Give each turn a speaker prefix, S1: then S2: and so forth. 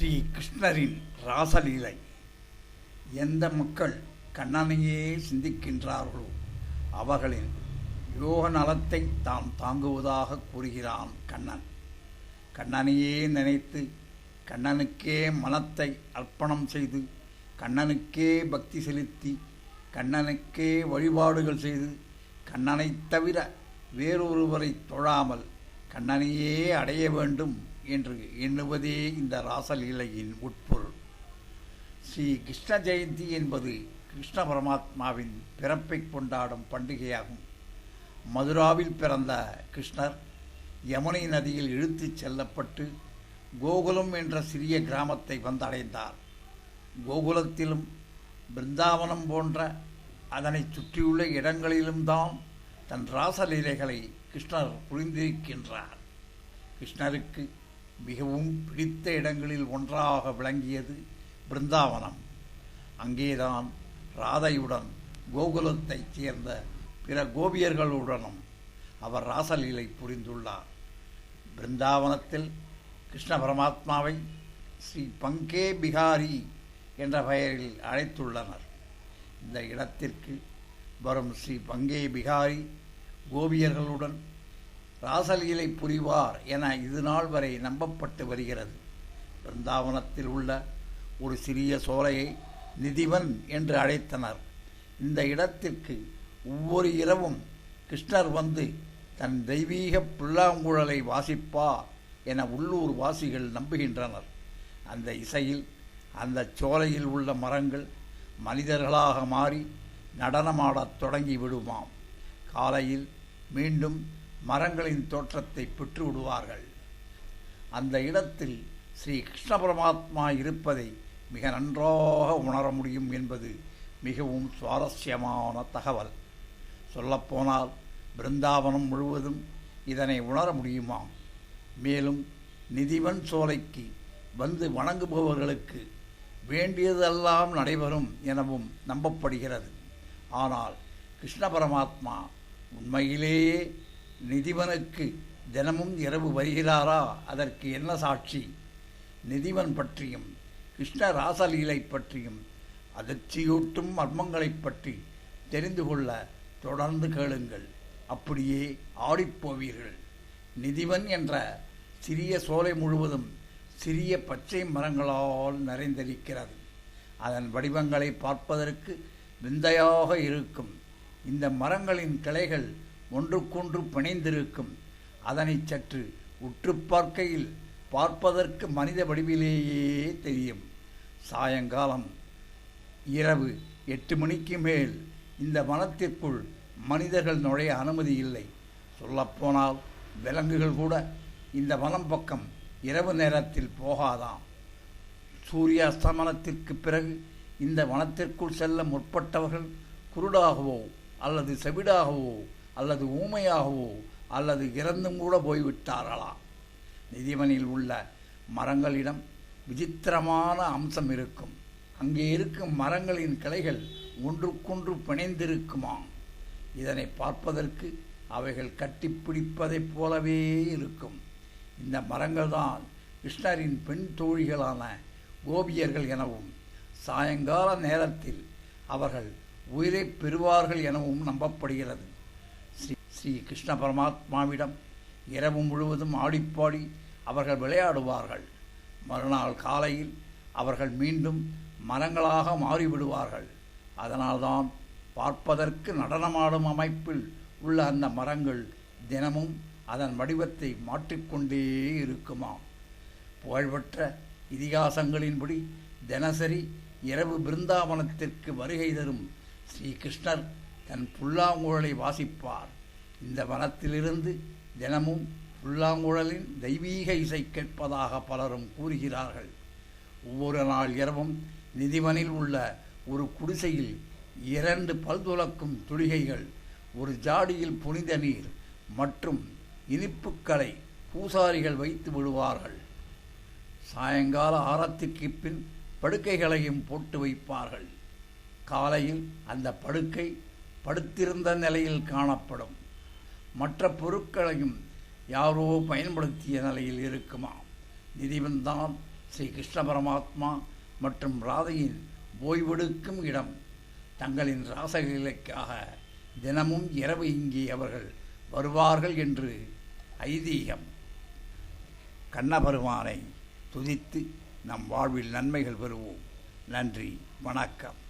S1: ஸ்ரீ கிருஷ்ணரின் ராசலீலை. எந்த மக்கள் கண்ணனையே சிந்திக்கின்றார்களோ அவர்களின் யோக நலத்தை தாம் தாங்குவதாக கூறுகிறான் கண்ணன். கண்ணனையே நினைத்து கண்ணனுக்கே மனத்தை அர்ப்பணம் செய்து கண்ணனுக்கே பக்தி செலுத்தி கண்ணனுக்கே வழிபாடுகள் செய்து கண்ணனைத் தவிர வேறொருவரை தொழாமல் கண்ணனையே அடைய வேண்டும். என்று எண்ணுவதே இந்த ராசலீலையின் உட்பொருள். ஸ்ரீ கிருஷ்ண ஜெயந்தி என்பது கிருஷ்ண பரமாத்மாவின் பிறப்பை கொண்டாடும் பண்டிகையாகும். மதுராவில் பிறந்த கிருஷ்ணர் யமுனை நதியில் இழுத்துச் செல்லப்பட்டு கோகுலம் என்ற சிறிய கிராமத்தை வந்தடைந்தார். கோகுலத்திலும் பிருந்தாவனம் போன்ற அதனைச் சுற்றியுள்ள இடங்களிலும் தான் தன் ராசலீலைகளை கிருஷ்ணர் புரிந்திருக்கின்றார். கிருஷ்ணருக்கு மிகவும் பிடித்த இடங்களில் ஒன்றாக விளங்கியது பிருந்தாவனம். அங்கேதான் ராதையுடன் கோகுலத்தைச் சேர்ந்த பிற கோபியர்களுடனும் அவர் ராசலீலை புரிந்துள்ளார். பிருந்தாவனத்தில் கிருஷ்ண பரமாத்மாவை ஸ்ரீ பங்கே பிகாரி என்ற பெயரில் அழைத்துள்ளனர். இந்த இடத்திற்கு வரும் ஸ்ரீ பங்கே பிகாரி கோபியர்களுடன் ராசலீலை புரிவார் என இது நாள் வரை நம்பப்பட்டு வருகிறது. பிருந்தாவனத்தில் உள்ள ஒரு சிறிய சோலையை நிதிவன் என்று அழைத்தனர். இந்த இடத்திற்கு ஒவ்வொரு இரவும் கிருஷ்ணர் வந்து தன் தெய்வீக புல்லாங்குழலை வாசிப்பார் என உள்ளூர் வாசிகள் நம்புகின்றனர். அந்த இசையில் அந்த சோலையில் உள்ள மரங்கள் மனிதர்களாக மாறி நடனமாடத் தொடங்கி விடுமாம். காலையில் மீண்டும் மரங்களின் தோற்றத்தை பெற்று விடுவார்கள். அந்த இடத்தில் ஸ்ரீ கிருஷ்ண பரமாத்மா இருப்பதை மிக நன்றாக உணர முடியும் என்பது மிகவும் சுவாரஸ்யமான தகவல். சொல்லப்போனால் பிருந்தாவனம் முழுவதும் இதனை உணர முடியுமாம். மேலும் நிதிவன் சோலைக்கு வந்து வணங்குபவர்களுக்கு வேண்டியதெல்லாம் நடைபெறும் எனவும் நம்பப்படுகிறது. ஆனால் கிருஷ்ண பரமாத்மா உண்மையிலேயே நிதிவனுக்கு தினமும் இரவு வருகிறாரா? அதற்கு என்ன சாட்சி? நிதிவன் பற்றியும் கிருஷ்ண ராசலீலை பற்றியும் அதிர்ச்சியூட்டும் மர்மங்களைப் பற்றி தெரிந்து கொள்ள தொடர்ந்து கேளுங்கள். அப்படியே ஆடிப்போவீர்கள் நிதிவன் என்ற சிறிய சோலை முழுவதும் சிறிய பச்சை மரங்களால் நிறைந்திருக்கிறது. அதன் வடிவங்களை பார்ப்பதற்கு விந்தையாக இருக்கும். இந்த மரங்களின் கிளைகள் ஒன்றுக்கொன்று பிணைந்திருக்கும். அதனை சற்று உற்று பார்க்கையில் பார்ப்பதற்கு மனித வடிவிலேயே தெரியும். சாயங்காலம் இரவு எட்டு மணிக்கு மேல் இந்த வனத்திற்குள் மனிதர்கள் நுழைய அனுமதி இல்லை. சொல்லப்போனால் விலங்குகள் கூட இந்த வனம் பக்கம் இரவு நேரத்தில் போகாதாம். சூரியாஸ்தமனத்திற்கு பிறகு இந்த வனத்திற்குள் செல்ல முற்பட்டவர்கள் குருடாகவோ அல்லது செவிடாகவோ அல்லது ஊமையாகவோ அல்லது இறந்தும் கூட போய்விட்டார்களாம் நிதிவனில் உள்ள மரங்களிடம் விசித்திரமான அம்சம் இருக்கும். அங்கே இருக்கும் மரங்களின் கிளைகள் ஒன்றுக்கொன்று பிணைந்திருக்குமாம் இதனை பார்ப்பதற்கு அவைகள் கட்டிப்பிடிப்பதைப் போலவே இருக்கும். இந்த மரங்கள் தான் கிருஷ்ணரின் பெண் தோழிகளான கோபியர்கள் எனவும் சாயங்கால நேரத்தில் அவர்கள் உயிரை பெறுவார்கள் எனவும் நம்பப்படுகிறது. ஸ்ரீ கிருஷ்ண பரமாத்மாவிடம் இரவு முழுவதும் ஆடிப்பாடி அவர்கள் விளையாடுவார்கள். மறுநாள் காலையில் அவர்கள் மீண்டும் மரங்களாக மாறிவிடுவார்கள். அதனால்தான் பார்ப்பதற்கு நடனமாடும் அமைப்பில் உள்ள அந்த மரங்கள் தினமும் அதன் வடிவத்தை மாற்றிக்கொண்டே இருக்குமாம். புகழ்பெற்ற இதிகாசங்களின்படி தினசரி இரவு பிருந்தாவனத்திற்கு வருகை தரும் ஸ்ரீகிருஷ்ணர் தன் புல்லாங்குழலை வாசிப்பார். இந்த வனத்திலிருந்து தினமும் புல்லாங்குழலின் தெய்வீக இசை கேட்பதாக பலரும் கூறுகிறார்கள். ஒவ்வொரு நாள் இரவும் நிதிவனில் உள்ள ஒரு குடிசையில் இரண்டு பல்துலக்கும் துளிகைகள் ஒரு ஜாடியில் புனித நீர் மற்றும் இனிப்புக்களை பூசாரிகள் வைத்து விடுவார்கள். சாயங்கால ஆரத்திற்கு பின் படுக்கைகளையும் போட்டு வைப்பார்கள். காலையில் அந்த படுக்கை படுத்திருந்த நிலையில் காணப்படும். மற்ற பொருட்களையும் யாரோ பயன்படுத்திய நிலையில் இருக்குமா? நிதிவந்தான் ஸ்ரீ கிருஷ்ண பரமாத்மா மற்றும் ராதையின் ஓய்வெடுக்கும் இடம். தங்களின் ராசலீலைக்காக தினமும் இரவு இங்கே அவர்கள் வருவார்கள் என்று ஐதீகம். கண்ணபெருமானை துதித்து நம் வாழ்வில் நன்மைகள் பெறுவோம். நன்றி வணக்கம்.